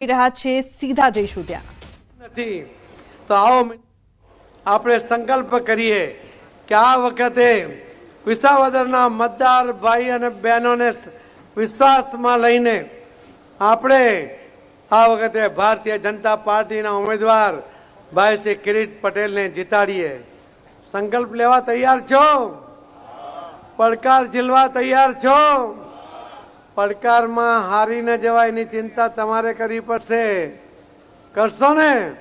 રહ્યા છે સીધા જઈશું ત્યાં નથી. તો આવો આપણે સંકલ્પ કરીએ કે આ વખતે વિસાવદરના મતદાર ભાઈ અને બહેનોને વિશ્વાસમાં લઈને આપણે આ વખતે ભારતીય જનતા પાર્ટીના ઉમેદવાર ભાઈ શ્રી કિરીટ પટેલને જીતાડીએ. સંકલ્પ લેવા તૈયાર છો? પડકાર ઝીલવા તૈયાર છો? પડકારમાં હારી ન જવાય એની ચિંતા તમારે કરવી પડશે. કરશો ને?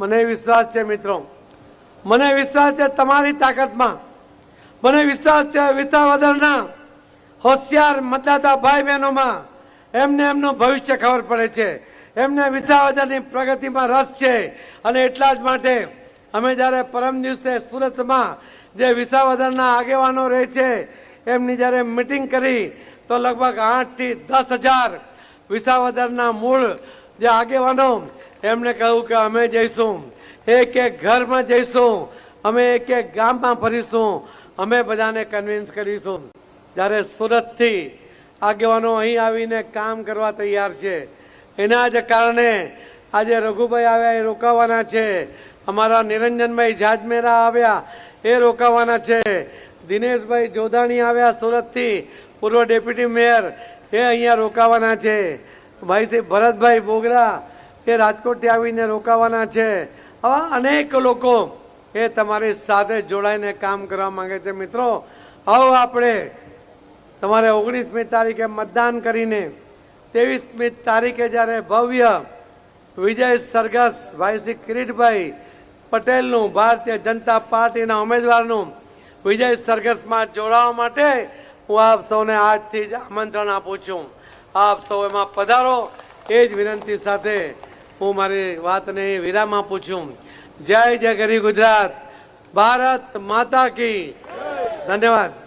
મને વિશ્વાસ છે મિત્રો. મને વિશ્વાસ છે તમારી તાકાતમાં. મને વિશ્વાસ છે વિસાવદરના હોશિયાર મતદાતા ભાઈ બહેનોમાં એમને એમનું ભવિષ્ય ખબર પડે છે. એમને વિસાવદરની પ્રગતિમાં રસ છે. અને એટલા જ માટે અમે જ્યારે પરમ દિવસે સુરતમાં જે વિસાવદરના આગેવાનો રહે છે એમની જ્યારે મિટિંગ કરી, તો લગભગ આઠથી દસ હજાર વિસાવદરના મૂળ જે આગેવાનો એમણે કહ્યું કે અમે જઈશું, એક એક ઘરમાં જઈશું, અમે એક એક ગામમાં ફરીશું, અમે બધાને કન્વિન્સ કરીશું. જ્યારે સુરતથી આગેવાનો અહીં આવીને કામ કરવા તૈયાર છે, એના જ કારણે આજે રઘુભાઈ આવ્યા, એ રોકાવાના છે. અમારા નિરંજનભાઈ જાજમેરા આવ્યા, એ રોકાવાના છે. દિનેશભાઈ જોધાણી આવ્યા સુરતથી. પૂર્વ ડેપ્યુટી મેયર એ અહીંયા રોકાવાના છે. ભાઈ શ્રી ભરતભાઈ બોગરા એ રાજકોટથી આવીને રોકાવાના છે. આવા અનેક લોકો એ તમારી સાથે જોડાઈને કામ કરવા માંગે છે. મિત્રો, આવો આપણે તમારે ઓગણીસમી તારીખે મતદાન કરીને ત્રેવીસમી તારીખે જ્યારે ભવ્ય વિજય સરઘસ, ભાઈ શ્રી કિરીટભાઈ પટેલનું ભારતીય જનતા પાર્ટીના ઉમેદવારનું વિજય સરઘસમાં જોડાવા માટે હું આપ સૌને આજથી જ આમંત્રણ આપું છું. આપ સૌ એમાં પધારો. એ જ વિનંતી સાથે હું મારી વાતને વિરામ આપું છું. જય જય ગરી ગુજરાત. ભારત માતા કી. ધન્યવાદ.